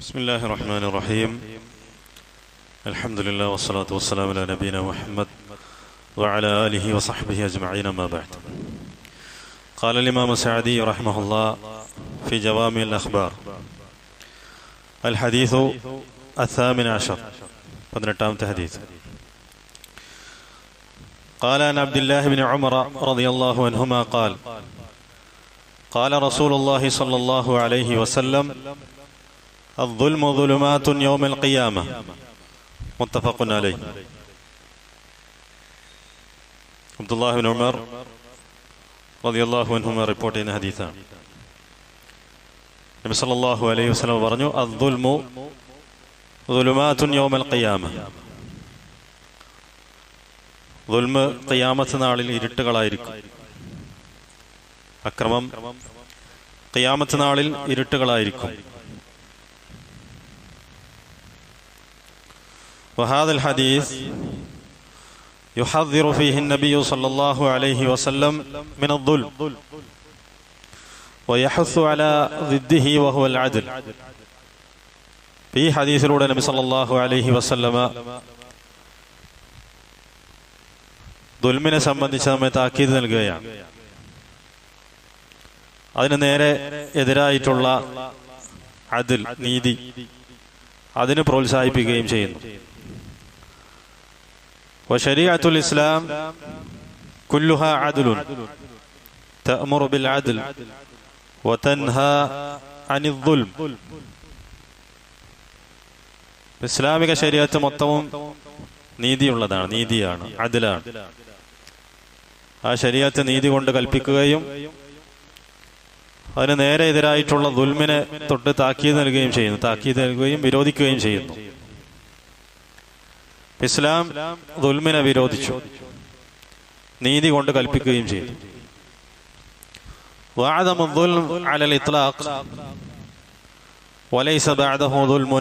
بسم الله الرحمن الرحيم الحمد لله والصلاة والسلام على نبينا محمد وعلى آله وصحبه أجمعين ما بعد قال الإمام السعدي رحمه الله في جوامع الأخبار الحديث الثامن عشر പതിനെട്ടാമത്തെ حديث قال عن عبد الله بن عمر رضي الله عنهما قال قال رسول الله صلى الله عليه وسلم الظلم ظلمات يوم القيامة متفق عليه അബ്ദുല്ലാഹു ബിൻ ഉമർ റളിയല്ലാഹു അൻഹുമ റിപ്പോർട്ട് ചെയ്യുന്ന ഹദീസാണ് നബി സല്ലല്ലാഹു അലൈഹി വസല്ലം പറഞ്ഞു അദ്ദുൽമു ദുലുമാതുൻ യൗമൽ ഖിയാമ ദുൽമ് ഖിയാമത്ത് നാളിൽ ഇരുട്ടുകളായിരിക്കും അക്രമം ഖിയാമത്ത് നാളിൽ ഇരുട്ടുകളായിരിക്കും وهذا الحديث يحذر فيه النبي صلى الله عليه وسلم من الظلم ويحث على ضده وهو العدل ഈ ഹദീസിലൂടെ നബി സല്ലല്ലാഹു അലൈഹി വസല്ലമ ദുൽമിനെ സംബന്ധിച്ച് നമ്മെ താക്കീത് നൽകുകയാണ് അതിന് നേരെ എതിരായിട്ടുള്ള അതിൽ നീതി അതിന് പ്രോത്സാഹിപ്പിക്കുകയും ചെയ്യുന്നു وشريعة الإسلام كلها عدل تأمر بالعدل وتنهى عن الظلم ഇസ്ലാമിക ശരീരത്ത് മൊത്തവും നീതിയുള്ളതാണ് നീതിയാണ് അതിലാണ് ആ ശരീരത്ത് നീതി കൊണ്ട് കൽപ്പിക്കുകയും അതിന് നേരെ എതിരായിട്ടുള്ള ദുൽമിനെ തൊട്ട് താക്കീത് നൽകുകയും ചെയ്യുന്നു താക്കീത് നൽകുകയും വിരോധിക്കുകയും ചെയ്യുന്നു ഇസ്ലാം ദുൽമിനെ വിരോധിച്ചു നീതി കൊണ്ട് കൽപ്പിക്കുകയും ചെയ്തു وعدم الظلم على الإطلاق وليس بعده ظلم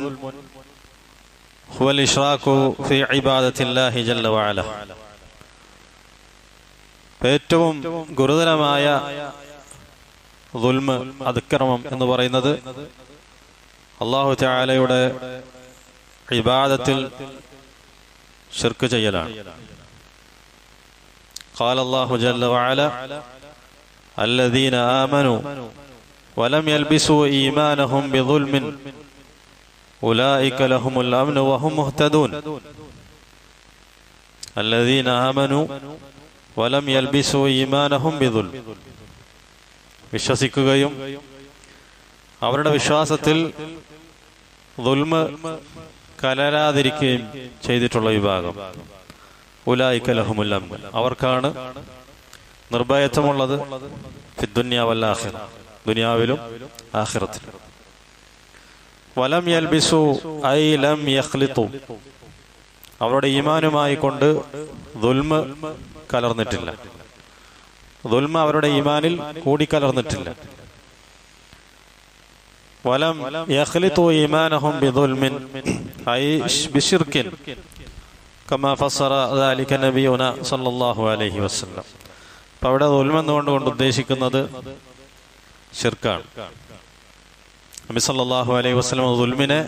هو الإشراك في عبادة الله جل وعلا ഏറ്റവും ഗുരുതരമായ ദുൽമ് അതിക്രമം എന്ന് പറയുന്നത് അള്ളാഹു ചായാലയുടെ ഇബാദത്തിൽ ഷിർക്ക് ചെയ്യലാണ് قال الله جل وعلا الذين آمنوا ولم يلبسوا إيمانهم بظلم أولئك لهم الأمن وهم مهتدون الذين آمنوا ولم يلبسوا إيمانهم بظلم വിശ്വസിക്കുകയും അവരുടെ വിശ്വാസത്തിൽ ദുൽമ കലരാതിരിക്കുകയും ചെയ്തിട്ടുള്ള വിഭാഗം. ഉലായിക്കലഹുമുല്ലം അവർക്കാണ് നിർഭയത്വമുള്ളത് ഫിദ്ദുന്യാവല്ലാഹിർ ദുനിയാവിലും ആഖിറത്തിലും. വലം യൽബിസു ഐ ലം അവരുടെ ഈമാനുമായി കൊണ്ട് ദുൽമ കലർന്നിട്ടില്ല. ദുൽമ അവരുടെ ഈമാനിൽ കൂടിക്കലർന്നിട്ടില്ല. വലം യഖ്ലിത്തു ഈമാനഹും ബിദുൽമിൻ ഐ ബിശിർക്കിൻ കമാ ഫസറ ذلك നബിയുന സല്ലല്ലാഹു അലൈഹി വസല്ലം അപ്പോൾ അവിടെ ദുൽമ എന്നുകൊണ്ട് കൊണ്ട് ഉദ്ദേശിക്കുന്നത് ഷിർക്കാണ് നബി സല്ലല്ലാഹു അലൈഹി വസല്ലം ദുൽമിനെ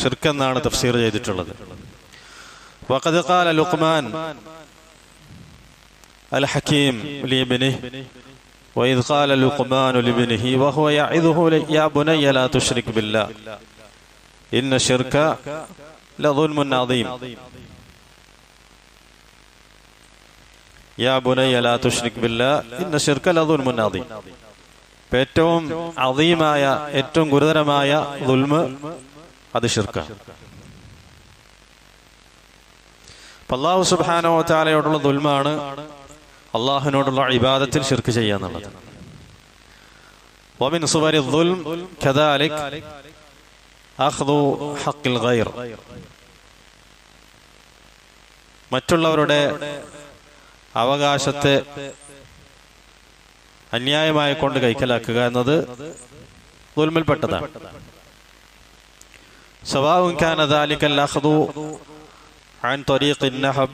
ഷിർക്ക് എന്നാണ് തഫ്സീർ ചെയ്തിട്ടുള്ളത് വഖദ് ഖാല ലുഖ്മാൻ الحكيم لابنه وإذ قال لقمان لابنه وهو يعظه يا بني لا تشرك بالله إن الشرك لظلم عظيم يا بني لا تشرك بالله إن الشرك لظلم عظيم ഏറ്റവും അധീമായ ഏറ്റവും ഗുരുതരമായ ദുൽമ് അത് ഷിർക്കാണ് അള്ളാഹു സുബാനോ താലയോടുള്ള ദുൽമാണ് അള്ളാഹുവിനോടുള്ള ഇബാദത്തിൽ ഷിർക്ക് ചെയ്യാന്നുള്ളത് ومن صور الظلم كذلك أخذ حق الغير മറ്റുള്ളവരുടെ അവകാശത്തെ അന്യായമായി കൊണ്ട് കൈക്കലാക്കുക എന്നത് ദുൽമിൽപ്പെട്ടതാണ് سواء كان ذلك الأخذ عن طريق النهب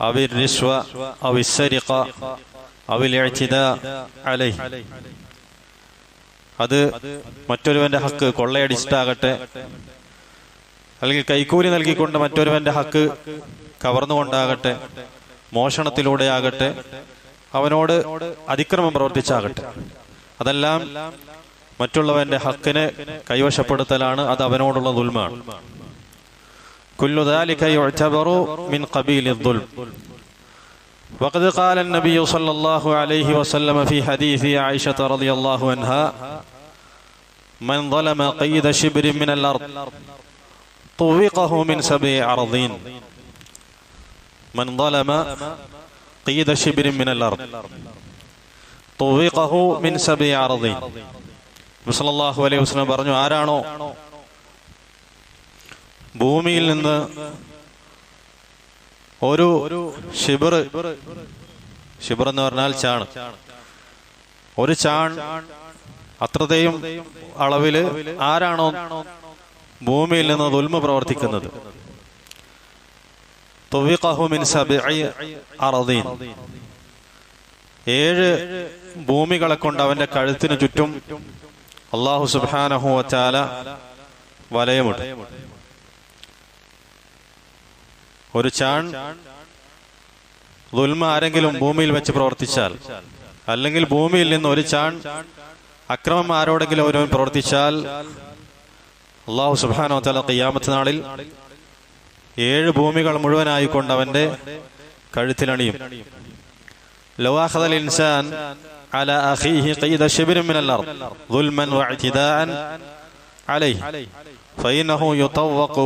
أو الرشوة أو السرقة أو الاعتداء عليه അത് മറ്റൊരുവന്റെ ഹക്ക് കൊള്ളയടിച്ചിട്ടാകട്ടെ അല്ലെങ്കിൽ കൈക്കൂലി നൽകിക്കൊണ്ട് മറ്റൊരുവന്റെ ഹക്ക് കവർന്നുകൊണ്ടാകട്ടെ മോഷണത്തിലൂടെയാകട്ടെ അവനോട് അതിക്രമം പ്രവർത്തിച്ചാകട്ടെ അതെല്ലാം മറ്റുള്ളവന്റെ ഹക്കിനെ കൈവശപ്പെടുത്തലാണ് അത് അവനോടുള്ള ദുൽമാണ് കുല്ലു ذلك يعتبر من قبيل الظلم وقد قال النبي صلى الله عليه وسلم في حديث عائشة رضي الله عنها من ظلم قيد شبر من الأرض طوقه من سبع أرضين من ظلم قيد شبر من الأرض طوقه من سبع أرضين സല്ലല്ലാഹു അലൈഹി വസല്ലം പറഞ്ഞു ആരാണോ ഭൂമിയിൽ നിന്ന് ഒരു ഷിബർ ഷിബർ എന്ന് പറഞ്ഞാൽ ചാണ്. ഒരു ചാൺ അത്രതയും അളവിൽ ആരാണോ ഭൂമിയിൽ നിന്ന് ദുൽമ പ്രവർത്തിക്കുന്നത്. ഏഴ് ഭൂമികളെ കൊണ്ട് അവന്റെ കഴുത്തിന് ചുറ്റും അള്ളാഹു സുബാനഹു വച്ചാല വലയമുണ്ട് ഒരു ചാൺ ദുൽമ ആരെങ്കിലും ഭൂമിയിൽ വെച്ച് പ്രവർത്തിച്ചാൽ അല്ലെങ്കിൽ ഭൂമിയിൽ നിന്ന് ഒരു ചാൺ അക്രമം ആരോടെങ്കിലും ഒരുവൻ പ്രവർത്തിച്ചാൽ അള്ളാഹു സുബാനോ തല കയ്യാമത്ത് നാളിൽ ഏഴ് ഭൂമികൾ മുഴുവനായിക്കൊണ്ട് അവന്റെ കഴുത്തിലണിയും لواخذ الإنسان على أخيه قيد شبر من الأرض ظلما واعتداء عليه فإنه يطوق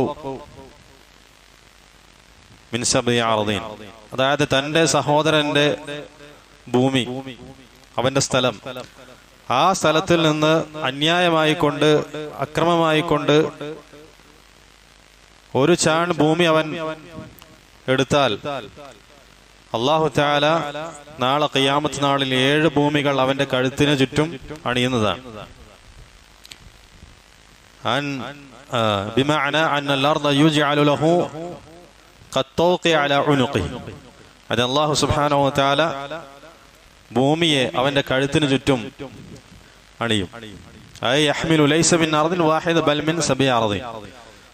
അതായത് തന്റെ സഹോദരന്റെ ഭൂമി അവന്റെ സ്ഥലം. ആ സ്ഥലത്തിൽ നിന്ന് അന്യായമായി കൊണ്ട് അക്രമമായി കൊണ്ട് ഒരു ചാൺ ഭൂമി അവൻ എടുത്താൽ അള്ളാഹു താല നാളെ കയ്യാമത്ത് നാളിൽ ഏഴ് ഭൂമികൾ അവന്റെ കഴുത്തിന് ചുറ്റും അണിയുന്നതാണ്. അൻ ബിമാന അൻ അല്ലാർദ യുജ്അലു ലഹു അത് അള്ളാഹു സുബാനോ താല ഭൂമിയെ അവന്റെ കഴുത്തിന് ചുറ്റും അണിയും.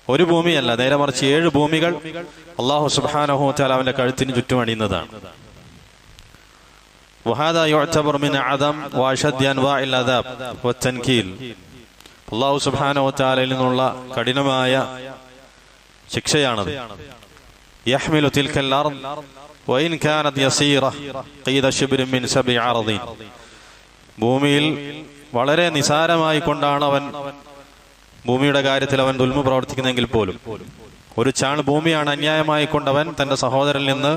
ഒരു ഭൂമിയല്ല നേരെ മറിച്ച് ഏഴ് ഭൂമികൾ അള്ളാഹു സുബാനഹു താല അവന്റെ കഴുത്തിന് ചുറ്റും അണിയുന്നതാണ്. അള്ളാഹു സുബാനോ താലയിൽ നിന്നുള്ള കഠിനമായ ശിക്ഷയാണത്. يحمل تلك الأرض وإن كانت يسيرة قيد شبر من سبع أرضين ഭൂമിയിൽ വളരെ നിസാരമായി കൊണ്ടാണ് അവൻ ഭൂമിയുടെ കാര്യത്തിൽ അവൻ ദുൽമ പ്രവർത്തിക്കുന്നെങ്കിൽ പോലും ഒരു ചാൺ ഭൂമിയാണ് അന്യായമായി കൊണ്ടവൻ തന്റെ സഹോദരനിൽ നിന്ന്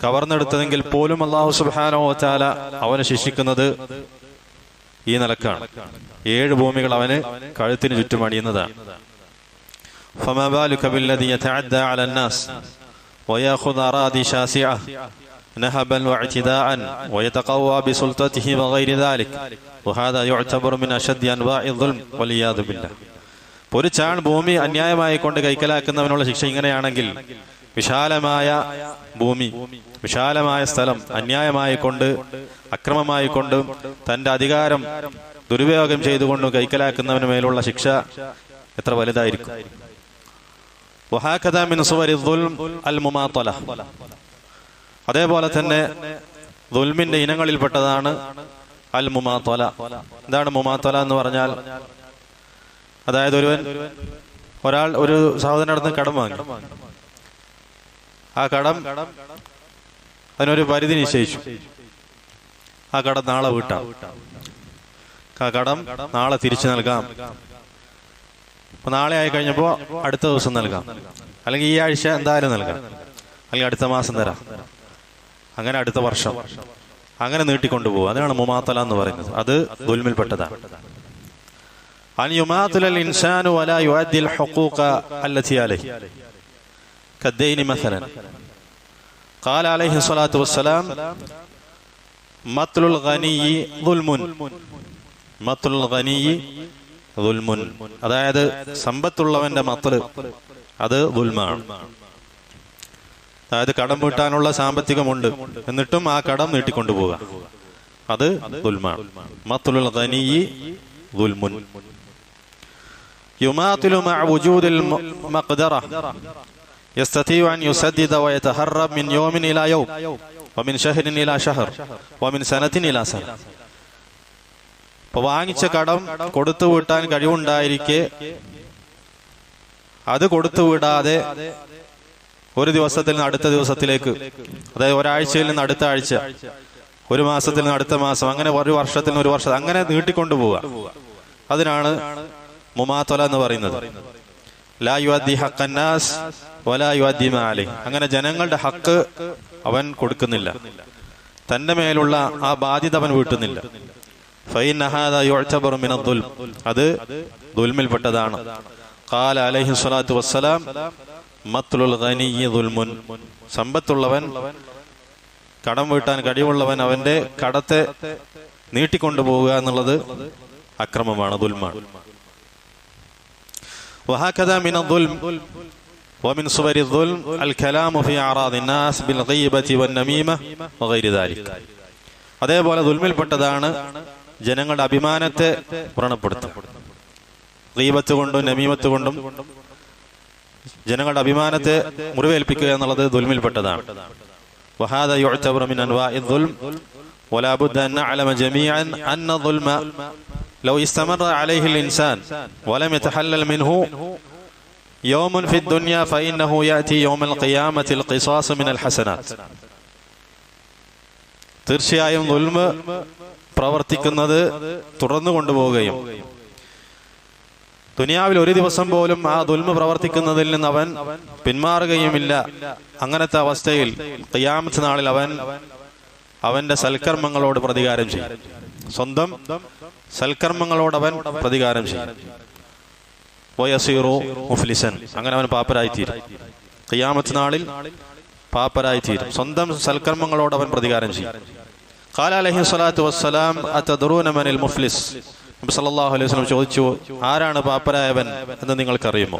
കവർന്നെടുത്തതെങ്കിൽ പോലും അള്ളാഹു സുബാനോ ചാല അവനെ ശിക്ഷിക്കുന്നത് ഈ നിലക്കാണ് ഏഴ് ഭൂമികൾ അവന് കഴുത്തിന് ചുറ്റും അണിയുന്നതാണ് فما بالك بالذي يتعدى على الناس ويأخذ أراضي شاسعة نهبا واعتداء ويتقوى بسلطته وغير ذلك وهذا يعتبر من أشد أنواع الظلم والعياذ بالله ഒരു ചാൺ ഭൂമി അന്യായമായി കൊണ്ട് കൈക്കലാക്കുന്നവനുള്ള ശിക്ഷ ഇങ്ങനെയാണെങ്കിൽ വിശാലമായ ഭൂമി വിശാലമായ സ്ഥലം അന്യായമായി കൊണ്ട് അക്രമമായി കൊണ്ടും തന്റെ അധികാരം ദുരുപയോഗം ചെയ്തുകൊണ്ടും കൈക്കലാക്കുന്നവന് മേലുള്ള ശിക്ഷ എത്ര വലുതായിരിക്കും മിൻ അതേപോലെ തന്നെ ദുൽമിന്റെ ഇനങ്ങളിൽപ്പെട്ടതാണ് അൽ മുമാത്തല എന്താണ് മുമാത്തല എന്ന് പറഞ്ഞാൽ അതായത് ഒരുവൻ ഒരാൾ ഒരു സഹോദരനടുത്ത് കടം വാങ്ങി. ആ കടം അതിനൊരു പരിധി നിശ്ചയിച്ചു. ആ കടം നാളെ വീട്ടാം. ആ കടം നാളെ തിരിച്ചു നൽകാം. അപ്പൊ നാളെ ആയി കഴിഞ്ഞപ്പോ അടുത്ത ദിവസം നൽകാം അല്ലെങ്കിൽ ഈ ആഴ്ച എന്തായാലും നൽകാം അല്ലെങ്കിൽ അടുത്ത മാസം തരാം അങ്ങനെ അടുത്ത വർഷം അങ്ങനെ നീട്ടിക്കൊണ്ടുപോകും അതാണ് മുമാത്തല എന്ന് പറയുന്നത് അത് ദുൽമിൽപ്പെട്ടതാണ് أن يماطل الإنسان ولا يؤدي الحقوق التي عليه كالدين مثلا قال عليه الصلاة والسلام مطل الغني ظلم مطل الغني ദുൽമുൻ അതായത് സമ്പത്തുള്ളവന്റെ മത്തല് അത് ദുൽമാണ് അതായത് കടം വീട്ടാനുള്ള സാമ്പത്തികമുണ്ട് എന്നിട്ടും ആ കടം നീട്ടിക്കൊണ്ടുപോവുക അത് ദുൽമാണ് മത്തുലുൽ ഖനിയി ദുൽമുൻ يماطل مع وجود المقدرة يستطيع أن يسدد ويتهرب من يوم إلى يوم ومن شهر إلى شهر ومن سنة إلى سنة അപ്പൊ വാങ്ങിച്ച കടം കൊടുത്തു വിട്ടാൻ കഴിവുണ്ടായിരിക്കെ. അത് കൊടുത്തു വിടാതെ ഒരു ദിവസത്തിൽ നിന്ന് അടുത്ത ദിവസത്തിലേക്ക് അതായത് ഒരാഴ്ചയിൽ നിന്ന് അടുത്ത ആഴ്ച ഒരു മാസത്തിൽ നിന്ന് അടുത്ത മാസം അങ്ങനെ ഒരു വർഷത്തിൽ നിന്ന് ഒരു വർഷം അങ്ങനെ നീട്ടിക്കൊണ്ടു പോവുക. അതിനാണ് മുമാത്തൊല എന്ന് പറയുന്നത്. വലാ അങ്ങനെ ജനങ്ങളുടെ ഹക്ക് അവൻ കൊടുക്കുന്നില്ല. തന്റെ മേലുള്ള ആ ബാധ്യത അവൻ വീട്ടുന്നില്ല. അത് ദുൽമിൽപ്പെട്ടതാണ് ഖാല അലൈഹി സ്വലാത്തു വസ്സലാം മത്ലുൽ ഖനിയ്യി ദുൽമുൻ സമ്പത്തുള്ളവൻ കടം വീട്ടാൻ കഴിവുള്ളവൻ അവന്റെ കടത്തെ നീട്ടിക്കൊണ്ടുപോവുക എന്നുള്ളത് അക്രമമാണ് ദുൽമാണ് وهكذا من الظلم ومن صور الظلم الكلام في أعراض الناس بالغيبة والنميمة وغير ذلك അതേപോലെ ദുൽമിൽപ്പെട്ടതാണ് ജനങ്ങളുടെ അഭിമാനത്തെ വ്രണപ്പെടുത്തും ഗീബത്ത് കൊണ്ടും നമീമത്ത് കൊണ്ടും ജനങ്ങളുടെ അഭിമാനത്തെ മുറിവേൽപ്പിക്കുക എന്നുള്ളത് ദുൽമിൽപ്പെട്ടതാണ് وهذا يعتبر من انواع الظلم ولا بد ان نعلم جميعا ان الظلم لو استمر عليه الانسان ولم يتحلل منه يوم في الدنيا فانه ياتي يوم القيامه القصاص من الحسنات തീർച്ചയായും ദുൽമ് പ്രവർത്തിക്കുന്നത് തുടർന്നു കൊണ്ടുപോവുകയും. ദുനിയാവിൽ ഒരു ദിവസം പോലും ആ ദുൽമ പ്രവർത്തിക്കുന്നതിൽ നിന്ന് അവൻ പിന്മാറുകയുമില്ല. അങ്ങനത്തെ അവസ്ഥയിൽ ഖിയാമത്ത് നാളിൽ അവൻ അവന്റെ സൽക്കർമ്മങ്ങളോട് പ്രതികാരം ചെയ്യും. സ്വന്തം സൽക്കർമ്മങ്ങളോട് അവൻ പ്രതികാരം ചെയ്യും. മുഫ്ലിസൻ. അങ്ങനെ അവൻ പാപ്പരായിത്തീരും. ഖിയാമത്ത് നാളിൽ പാപ്പരായിത്തീരും. സ്വന്തം സൽക്കർമ്മങ്ങളോട് അവൻ പ്രതികാരം ചെയ്യും. ഖാല അലഹി സ്വലാത്തു വസ്സലാം അത്തദ്റൂനമനിൽ മുഫ്ലിസ് നബി സല്ലല്ലാഹു അലൈഹി വസല്ലം ചോദിച്ചു ആരാണ് പാപ്പരായവൻ എന്ന് നിങ്ങൾക്കറിയുമോ?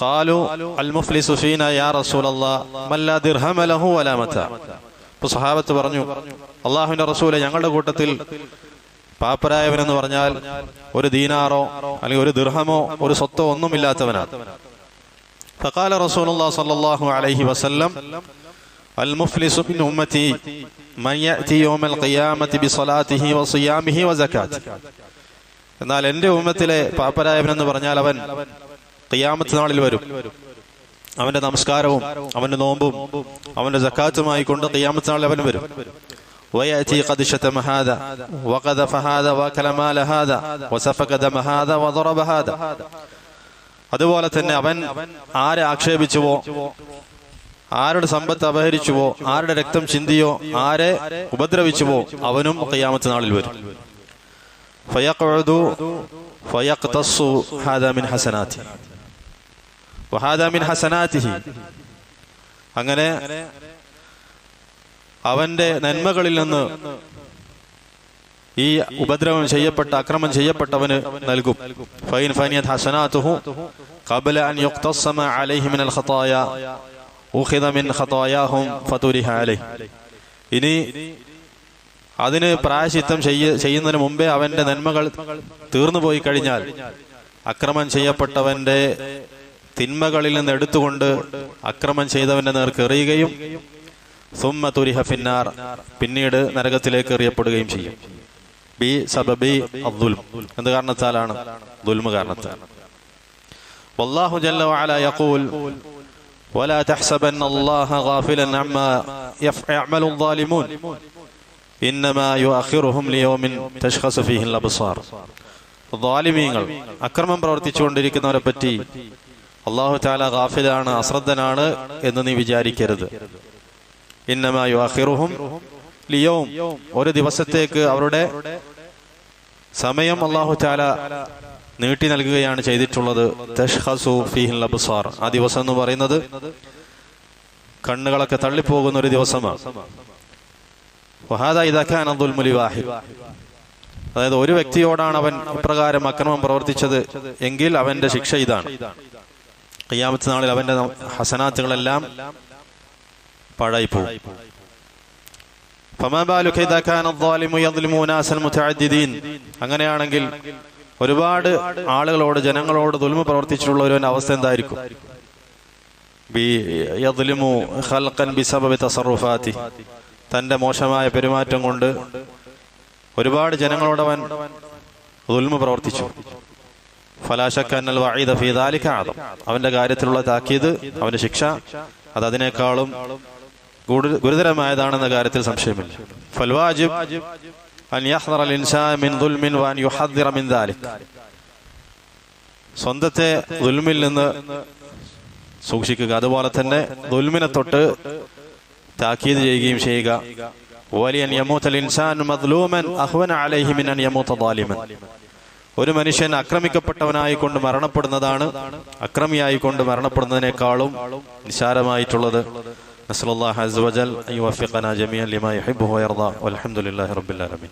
ഖാലു അൽ മുഫ്ലിസു ഫീന യാ റസൂലല്ലാഹ് മല്ലാ ദിർഹമ ലഹു വലാ മതാ. അപ്പോൾ സഹാബത്ത് പറഞ്ഞു അള്ളാഹുവിന്റെ റസൂലെ ഞങ്ങളുടെ കൂട്ടത്തിൽ പാപ്പരായവനെന്ന് പറഞ്ഞാൽ ഒരു ദീനാറോ അല്ലെങ്കിൽ ഒരു ദൃഹമോ ഒരു സ്വത്തോ ഒന്നുമില്ലാത്തവനാണ്. ഫക്കാല റസൂൽ അള്ളാഹ് സല്ലാഹു അലൈഹി വസല്ലം المفلس من أمتي من يأتي يوم القيامة بصلاته وصيامه وزكاته എന്നാൽ എന്റെ ഉമ്മത്തിലെ പാപ്പരായവൻ എന്ന് പറഞ്ഞാൽ അവൻ ഖിയാമത്ത് നാളിൽ വരും അവന്റെ നമസ്കാരവും അവന്റെ നോമ്പും അവന്റെ ജക്കാത്തുമായി കൊണ്ട് ഖിയാമത്ത് നാളിൽ അവൻ വരും ويأتي قد شتم هذا وقذف هذا وأكل مال هذا وسفك دم هذا وضرب هذا അതുപോലെ തന്നെ അവൻ ആരെ ആക്ഷേപിച്ചുവോ ആരുടെ സമ്പത്ത് അപഹരിച്ചുവോ ആരുടെ രക്തം ചിന്തിയോ ആരെ ഉപദ്രവിച്ചുവോ അവനും കയ്യാമത്തെ നാളിൽ വരും. അങ്ങനെ അവന്റെ നന്മകളിൽ നിന്ന് ഈ ഉപദ്രവം ചെയ്യപ്പെട്ട അക്രമം ചെയ്യപ്പെട്ടവന് നൽകും. ഫൈൻ ഫനിയത് ഹസനാത്തുഹു കബല അൻ യുക്തസമ ഇനി അതിന് പ്രായശിത്തം ചെയ്യുന്നതിന് മുമ്പേ അവന്റെ നന്മകൾ തീർന്നു പോയി കഴിഞ്ഞാൽ അക്രമം ചെയ്യപ്പെട്ടവന്റെ തിന്മകളിൽ നിന്ന് എടുത്തുകൊണ്ട് അക്രമം ചെയ്തവന്റെ നേർക്ക് എറിയുകയും സുമ തുരിഹ ഫിന്നാർ പിന്നീട് നരകത്തിലേക്ക് എറിയപ്പെടുകയും ചെയ്യും. ബി സബബി അബ്ദുൽ എന്ത് കാരണത്താലാണ്? ദുൽമ കാരണത്താൽ വല്ലാഹു ജല്ല യഖൂൽ ولا تحسبن الله غافلا عما يعمل الظالمون. انما يؤخرهم ليوم تشخص فيه الابصار ظالميങ്ങൾ അക്രമം പ്രവർത്തിച്ചുകൊണ്ടിരിക്കുന്നവരെ പറ്റി അല്ലാഹു തആല ഗാഫിലാണ് അശ്രദ്ധനാണ് എന്ന് നീ വിചാരിക്കരുത്. انما يؤخرهم ليوم ഒരു ദിവസത്തേക്ക് അവരുടെ സമയം അല്ലാഹു തആല നീട്ടി നൽകുകയാണ് ചെയ്തിട്ടുള്ളത്. ആ ദിവസം എന്ന് പറയുന്നത് കണ്ണുകളൊക്കെ തള്ളിപ്പോകുന്ന ഒരു ദിവസമാണ്. അതായത് ഒരു വ്യക്തിയോടാണ് അവൻ ഇപ്രകാരം അക്രമം പ്രവർത്തിച്ചത് എങ്കിൽ അവന്റെ ശിക്ഷ ഇതാണ്. അയ്യാമത്തെ നാളിൽ അവന്റെ ഹസനാത്തുകളെല്ലാം പാഴായിപ്പോകും അങ്ങനെയാണെങ്കിൽ ഒരുപാട് ആളുകളോട് ജനങ്ങളോട് ദുൽമ പ്രവർത്തിച്ചിട്ടുള്ള ഒരു അവസ്ഥ എന്തായിരിക്കും? തന്റെ മോശമായ പെരുമാറ്റം കൊണ്ട് ഒരുപാട് ജനങ്ങളോട് അവൻ ദുൽമ പ്രവർത്തിച്ചു. ഫലാശക്കന്നൽ അവന്റെ കാര്യത്തിലുള്ള താക്കീത് അവന്റെ ശിക്ഷ അത് അതിനേക്കാളും ഗുരുതരമായതാണെന്ന കാര്യത്തിൽ സംശയമില്ല. ഫൽവാജിബ് അൻ യഹ്ദറ ഇൻസാൻ മിൻ ദുൽമിൻ അൻ യുഹദ്ദിറ മിൻ ദാലിക് സ്വന്തത്തെ ദുൽമിൽ നിന്ന് സൂക്ഷിക്കുക. അതുപോലെ തന്നെ ദുൽമിനെ തൊട്ട് താക്കീത് ചെയ്യുകയും ചെയ്യുക. വലിയ യമൂത്തൽ ഇൻസാൻ മദ്ലൂമൻ അഹ്വന അലൈഹി മിൻ അൻ യമൂത്ത ദാലിമൻ ഒരു മനുഷ്യൻ അക്രമിക്കപ്പെട്ടവനായിക്കൊണ്ട് മരണപ്പെടുന്നതാണ് അക്രമിയായിക്കൊണ്ട് മരണപ്പെടുന്നതിനേക്കാളും നിസാരമായിട്ടുള്ളത് نسأل الله عز وجل أن يوفقنا جميعا لما يحبه ويرضاه والحمد لله رب العالمين.